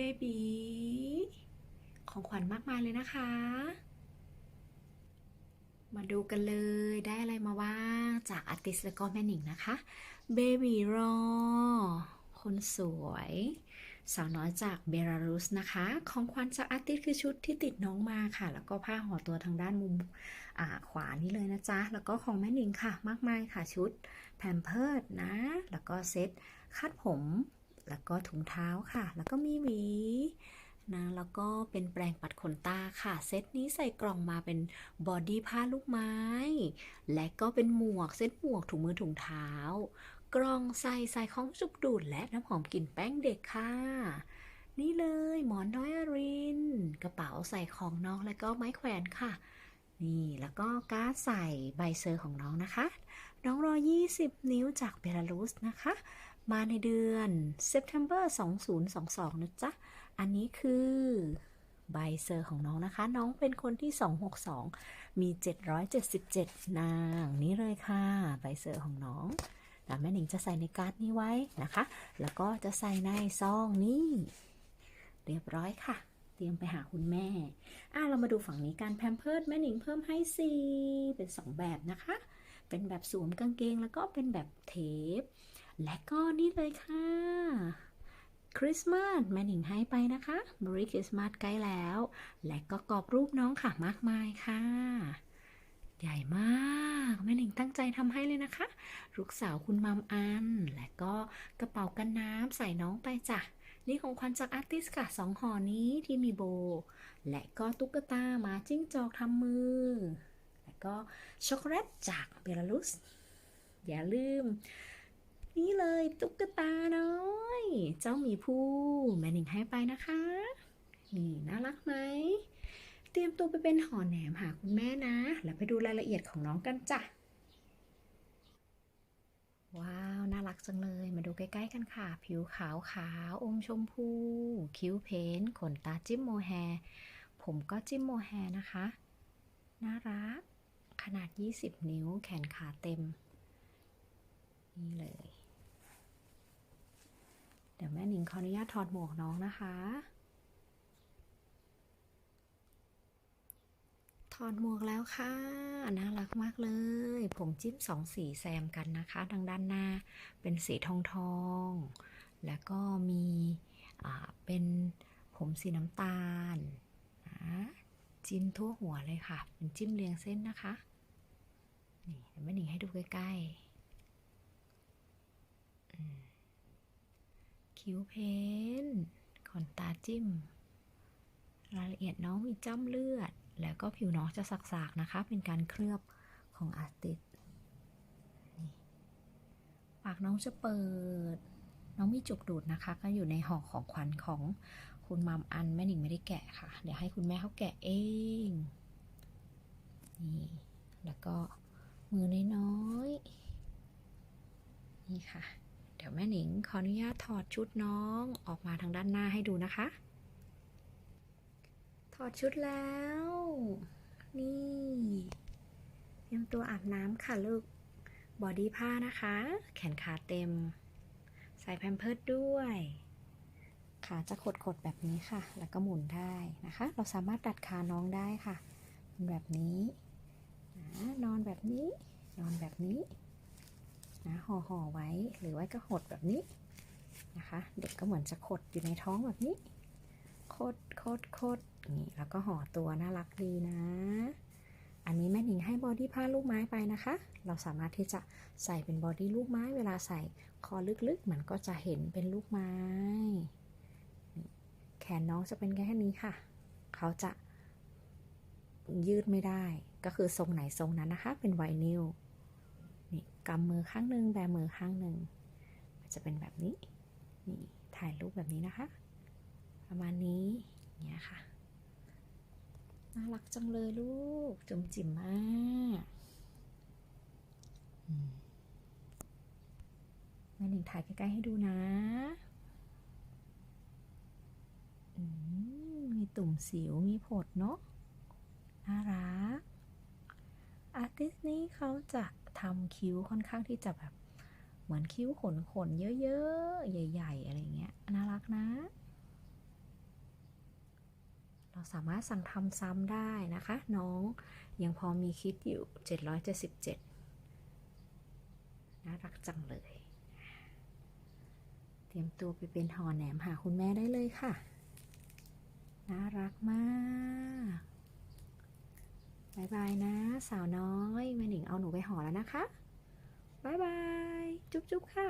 เบบีของขวัญมากมายเลยนะคะ มาดูกันเลยได้อะไรมาบ้างจากอาร์ติสและก็แม่หนิงนะคะเบบีรอคนสวย สาวน้อยจากเบลารุสนะคะ ของขวัญจากอาร์ติสคือชุดที่ติดน้องมาค่ะ แล้วก็ผ้าห่อตัวทางด้านมุมขวานี่เลยนะจ๊ะ แล้วก็ของแม่หนิงค่ะ มากมายค่ะชุดแพมเพิร์ดนะ แล้วก็เซ็ตคาดผม แล้วก็ถุงเท้าค่ะ แล้วก็มีหวีนะแล้วก็เป็นแปรงปัดขนตาค่ะ เซตนี้ใส่กล่องมาเป็นบอดี้ผ้าลูกไม้ และก็เป็นหมวกเซตหมวกถุงมือถุงเท้า กล่องใส่ใส่ของจุบดูดและน้ำหอมกลิ่นแป้งเด็กค่ะ นี่เลยหมอนน้อยอริน กระเป๋าใส่ของน้องและก็ไม้แขวนค่ะ นี่แล้วก็การ์ดใส่ใบเซอร์ของน้องนะคะ น้องรอ 20 นิ้วจากเบลารุสนะคะ มาในเดือน September 2022 นะจ๊ะ อันนี้คือใบเซอร์ของน้องนะคะ น้องเป็นคนที่ 262 มี 777 นางนี่เลยค่ะ ใบเซอร์ของน้องแล้วแม่หนิงจะใส่ในการ์ดนี้ไว้นะคะ แล้วก็จะใส่ในซองนี้ เรียบร้อยค่ะ เตรียมไปหาคุณแม่ อะเรามาดูฝั่งนี้การแพมเพิร์ดแม่หนิงเพิ่มให้สีเป็น 2 แบบนะคะ เป็นแบบสวมกางเกงแล้วก็เป็นแบบเทป และก็นี่เลยค่ะคริสต์มาสแม่หนิงให้ไปนะคะ m รีคริสต์มาสใกล้แล้ว และก็กรอบรูปน้องค่ะมากมายค่ะ ใหญ่มากแม่หนิงตั้งใจทำให้เลยนะคะ ลูกสาวคุณมัมอัน และก็กระเป๋ากันน้ำใส่น้องไปจ้ะนี่ของขวัญจากอาร์ติสค่ะสองห่อนี้ที่มีโบ และก็ตุ๊กตาหมาจิ้งจอกทำมือ และก็ช็อกโกแลตจากเบลารุส อย่าลืม นี่เลยตุ๊กตาน้อย เจ้ามีผู้แม่หนิงให้ไปนะคะ นี่น่ารักไหม เตรียมตัวไปเป็นห่อแหนมหาคุณแม่นะ แล้วไปดูรายละเอียดของน้องกันจ้ะ ว้าว น่ารักจังเลย มาดูใกล้ ๆ กันค่ะ ผิวขาวขาวอมชมพู คิ้วเพ้นท์ขนตาจิ้มโมแฮ ผมก็จิ้มโมแฮนะคะ น่ารัก ขนาด 20 นิ้ว แขนขาเต็มนี่เลย หญิงขออนุญาตถอดหมวกน้องนะคะ ถอดหมวกแล้วค่ะ น่ารักมากเลย ผมจิ้มสองสีแซมกันนะคะทางด้านหน้าเป็นสีทองทอง แล้วก็มีเป็นผมสีน้ำตาลนะจิ้มทั่วหัวเลยค่ะ เป็นจิ้มเรียงเส้นนะคะ นี่แม่หนิงให้ดูใกล้ๆอืม คิ้วเพ้นขนตาจิ้ม รายละเอียดน้องมีจ้ำเลือด แล้วก็ผิวน้องจะสักๆนะคะ เป็นการเคลือบของอาร์ติสนี่ปากน้องจะเปิด น้องมีจุกดูดนะคะ ก็อยู่ในห่อของขวัญของคุณมามอันแม่หนิงไม่ได้แกะค่ะ เดี๋ยวให้คุณแม่เขาแกะเอง นี่ แล้วก็มือน้อยๆนี่ค่ะ เดี๋ยวแม่หนิงขออนุญาตถอดชุดน้องออกมาทางด้านหน้าให้ดูนะคะ ถอดชุดแล้ว นี่เตรียมตัวอาบน้ำค่ะลูก บอดี้ผ้านะคะ แขนขาเต็ม ใส่แพมเพิร์ดด้วย ขาจะขดๆแบบนี้ค่ะ แล้วก็หมุนได้นะคะ เราสามารถดัดขาน้องได้ค่ะ แบบนี้ นอนแบบนี้ นอนแบบนี้ นะห่อห่อๆไว้หรือไว้ก็หดแบบนี้นะคะ เด็กก็เหมือนจะขดอยู่ในท้องแบบนี้โคตรโคตรโคตรนี่แล้วก็ห่อตัวน่ารักดีนะ อันนี้แม่หนิงให้บอดี้ผ้าลูกไม้ไปนะคะ เราสามารถที่จะใส่เป็นบอดี้ลูกไม้ เวลาใส่คอลึกๆ มันก็จะเห็นเป็นลูกไม้ แขนน้องจะเป็นแค่นี้ค่ะ เขาจะยืดไม่ได้ ก็คือทรงไหนทรงนั้นนะคะ เป็นไวนิล กำมือข้างหนึ่งแบมือข้างหนึ่งจะเป็นแบบนี้ นี่ถ่ายรูปแบบนี้นะคะ ประมาณนี้เงี้ยค่ะ น่ารักจังเลยลูก จุ๋มจิ๋มมากอืมแม่หนิงถ่ายใกล้ๆให้ดูนะมมีตุ่มสิว มีผดเนาะ น่ารัก อาร์ติสนี้เขาจะ ทำคิ้วค่อนข้างที่จะแบบเหมือนคิ้วขนขนๆเยอะๆ ใหญ่ๆ อะไรเงี้ยน่ารักนะ เราสามารถสั่งทำซ้ำได้นะคะ น้องยังพอมีคิดอยู่ 777 น่ารักจังเลย เตรียมตัวไปเป็นห่อแหนมหาคุณแม่ได้เลยค่ะ น่ารักมาก บายบายนะ สาวน้อยแม่หนิงเอาหนูไปห่อแล้วนะคะบายบาย จุ๊บจุ๊บค่ะ